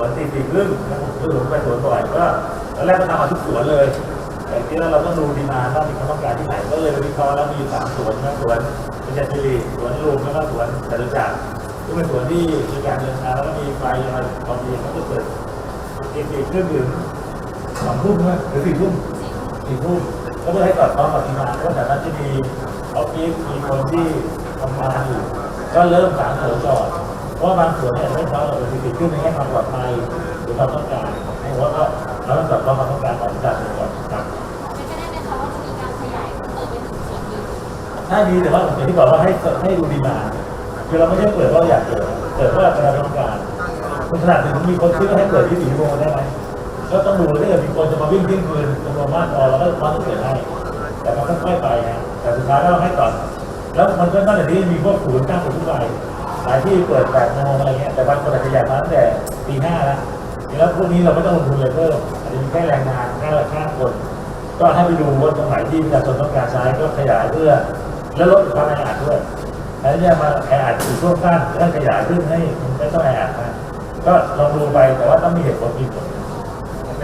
วนตีสี่ครึ่งแล้วผมก็หลงไปสวนบ่อยก็ตอนแรกก็ทำมาทุกสวนเลย แต่ที่แล้วเราต้องดูดีมาว่ามีความต้องการที่ไหนก็เลยไปวิเคราะห์แล้วมีสามสวนนะสวนเป็นจันทรีสวนลุมแล้วก็สวนจตุจักรซึ่เป็นสวนที่มีการเดินทางแล้วก็มีไฟมาบางทีเขาจะเปิดตีสี่ครึ่งถึงสองทุ่มนะหรือสี่ทุ่มสี่ทุ่มก็เพื่อให้สอดคล้องกับทีมงานก็แต่นั้นจะมีออฟฟิศมีคนที่ทำงานอยู่ก็เริ่มสารเสริมก่อน เพราะว่าบางส่วนเนี่ยไม่เขาเราเป็นสิ่งที่ไม่ให้ความปลอดภัยหรือความต้องการให้ว่าก็เราต้องสอดคล้องความต้องการของประชาชนก่อนครับเป็นไปได้ไหมคะว่าจะมีการขยายเปิดไปถึงสี่ปีถ้าดีแต่ว่าอย่างที่บอกว่าให้ให้ดูดีมาคือเราไม่ใช่เปิดเพราะอยากเปิดเปิดเพราะเราต้องการขนาดถึงมีคนคิดว่าให้เปิดที่สี่โมงได้ไหมก็ต้องดูถ้าเกิดมีคนจะมาวิ่งเที่ยงคืนจำนวนมากพอเราก็พร้อมจะเปิดให้แต่มันค่อยๆไปนะแต่สุดท้ายเราให้ก่อนแล้วมันก็นอกจากนี้มีพวกศูนย์ตั้งศูนย์ทุกวัย หลายที่เปิดแปดโมงอะไรเงี้ยแต่บางคนอาจจะอยากมาตั้งแต่ตีห้าแล้วแล้วพวกนี้เราไม่ต้องลงทุนเลยเพิ่มอาจจะมีแค่แรงงานแค่ค่าคน ก็ให้ไปดูว่าตรงไหนที่ประชาชนต้องการใช้ก็ขยายเพื่อ แล้วลดความแออัดด้วยแล้วจะมาแออัดอยู่ช่วงสั้นแล้วขยายขึ้นให้มันไม่ต้องแออัดนะก็ลองดูไปแต่ว่าต้องมีเหตุผลมีผล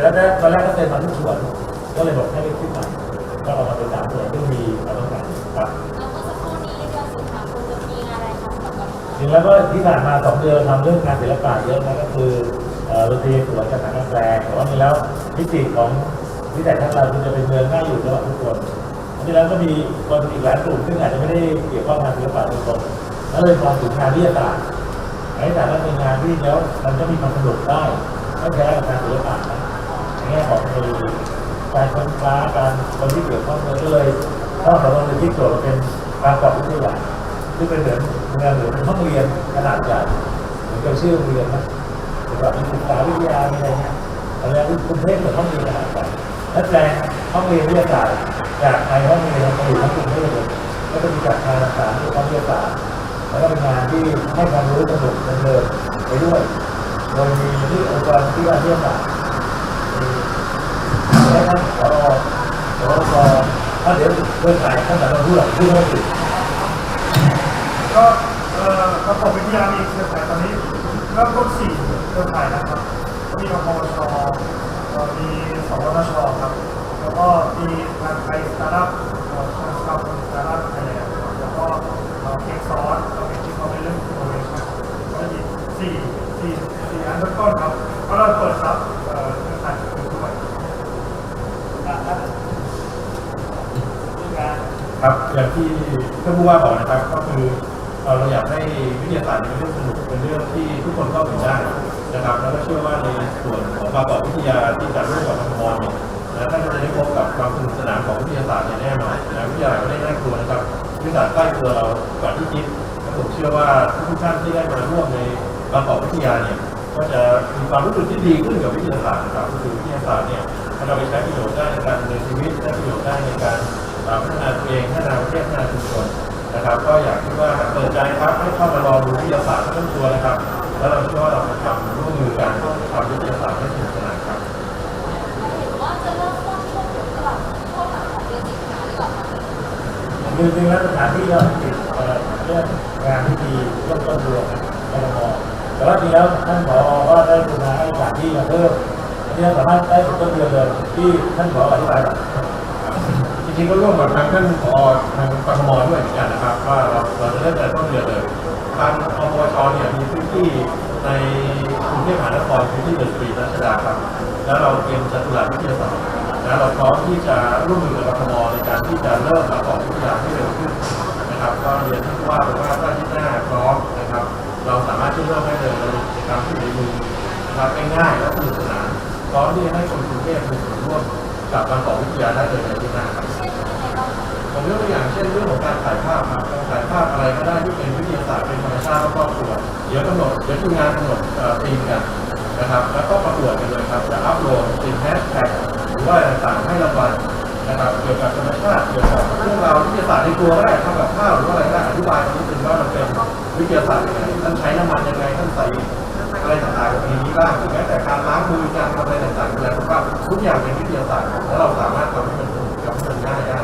แล้วตอนแรกก็เต็มมาทุกส่วนก็เลยบอกให้ไปขึ้นใหม่ก็ออกมาเป็นสามส่วนที่มี แล้วก็ที่ผ่านมาสองเดือนทำเรื่องงานศิลปะเยอะนะก็คือเอ่อดนตรีสวนกับหนังกลางแปลงแต่ว่ามีแล้วพิจิตรของวิสัยทัศน์เราคือจะเป็นเมืองน่าอยู่สำหรับทุกคนอันนี้แล้วก็มีคนอีกหลายกลุ่มซึ่งอาจจะไม่ได้เกี่ยวข้องงานศิลปะโดยตรงแล้วเลยมองถึงงานวิทยาศาสตร์งานวิทยาศาสตร์ก็เป็นงานที่แล้วมันก็มีความสนุกได้ไม่แพ้กับงานศิลปะนะในแง่ของในการค้นคว้าการคนที่เกี่ยวข้องก็เลยถ้าเราลองเลยที่โจทย์เป็นการประกอบวิทยา ที่เป็นเหมือนเมืองหรือเป็นห้องเรียนขนาดใหญ่เหมือนกับชื่อโรงเรียนนะหรือแบบมีศึกษาวิทยามีอะไรเงี้ยอะไรที่คุณเทพเหมือนห้องเรียนขนาดใหญ่และแปลงห้องเรียนวิทยาศาสตร์จากในห้องเรียนมาอยู่ทั้งกลุ่มเทพเลยก็จะมีจากงานต่างๆที่ห้องวิทยาศาสตร์แล้วก็เป็นงานที่ให้ความรู้สนุกเนินไปด้วยโดยมีที่องค์กรที่ว่าวิทยาศาสตร์มีและท่านผอผอถ้าเดี๋ยวเพื่อนถ่ายท่านแต่เราพูดหลังพูดไม่ติด ก็เอ่อประกอบวิทยามีเครือข่ายตอนนี้เริ่มต้นสี่เครือข่ายนะครับ มีกพชเอ่อมีสวทชครับ แล้วก็มีงานไทยสตาร์ทอัพเอ่อทางสตาร์ทอัพสตาร์ทอัพไทยแลนด์แล้วก็เอ่อเค้กซอสเราเป็นที่เขาเป็นเรื่องอินโนเวชั่นก็มีสี่สี่สี่อันต้นครับก็เราเปิดรับเอ่อเครือข่ายอื่นด้วยครับอย่างที่ท่านผู้ว่าบอกนะครับก็คือ เราอยากให้วิทยาศาสตร์เป็นเรื่องสนุกเป็นเรื่องที่ทุกคนเข้าถึงได้นะครับแล้วก็เชื่อว่าในส่วนของบางกอกวิทยาที่จะร่วมกับทางมอญเนี่ยนะท่านจะได้พบกับความสนุกสนานของวิทยาศาสตร์อย่างแน่นอนนะวิทยาศาสตร์ไม่ได้น่ากลัวนะครับวิทยาศาสตร์ใกล้ตัวเรากว่าที่คิดผมเชื่อว่าทุกท่านที่ได้มาร่วมในบางกอกวิทยาเนี่ยก็จะมีความรู้สึกที่ดีขึ้นกับวิทยาศาสตร์นะครับคือวิทยาศาสตร์เนี่ยเราไปใช้ประโยชน์ได้ในการดำเนินชีวิตได้ประโยชน์ได้ในการพัฒนาตัวเองพัฒนาประเทศพัฒนาชุมชน นะครับ ก็อยากที่ว่าเปิดใจครับให้เข้ามาลองดูวิทยาศาสตร์ทั้งตัวนะครับ แล้วเราเชื่อว่าเราจะทำร่วมมือกันทำวิทยาศาสตร์ให้สนุกสนานครับว่าจะเริ่มต้นช่วงหลังช่วงหลังของเดือนสิงหาหรือเปล่าคะคือจริงๆแล้วสถานที่ก็ติดเออเรื่องงานที่ดีต้นต้นรวมในกรมแต่ว่าจริงแล้วท่านผอก็ได้กรุณาให้สถานที่มาเพิ่มอันนี้สามารถได้ต้นเดือนเลยที่ท่านผออธิบาย จริงก็ร่วมกับทางท่านผอทางกทมด้วยเหมือนกันนะครับ ว่าเราเราจะเริ่มแต่ต้นเดือนเลยทางอปชเนี่ยมีพื้นที่ในกรุงเทพมหานครพื้นที่เดอะสตรีรัชดาครับ แล้วเราเตรียมจัตุรัสวิทยาศาสตร์แล้วเราพร้อมที่จะร่วมมือกับกทมในการที่จะเริ่มประกอบวิทยาให้เร็วขึ้นนะครับก็เรียนท่านว่าไปว่าถ้าที่หน้าพร้อมนะครับ เราสามารถที่เริ่มได้เลยเรากิจกรรมที่มีมือนะครับง่ายๆและสนุกสนานพร้อมที่จะให้คนกรุงเทพมีส่วนร่วมกับบางกอวิทยาได้เลยในที่หน้าครับ ผมยกตัวอย่างเช่นเรื่องของการถ่ายภาพครับการถ่ายภาพอะไรก็ได้ที่เป็นวิทยาศาสตร์เป็นธรรมชาติและครอบครัวเดี๋ยวกำหนดเดี๋ยวทีมงานกำหนดเอ่อธีมกันนะครับ แล้วก็ประกวดกันเลยครับจะอัพโหลดติดแฮชแท็กหรือว่าอะไรต่างๆให้รางวัลนะครับเกี่ยวกับธรรมชาติเกี่ยวกับเรื่องราววิทยาศาสตร์ในตัวก็ได้ทำกับข้าวหรือว่าอะไรก็ได้อธิบายนิดนึงว่ามันเป็นวิทยาศาสตร์ยังไงท่านใช้น้ำมันยังไงท่านใส่อะไรต่างๆในนี้บ้างแม้แต่การล้างมือการทำอะไรต่างๆดูแลสุขภาพทุกอย่างเป็นวิทยาศาสตร์แล้วเราสามารถทำให้มันสนุกกับมันง่ายได้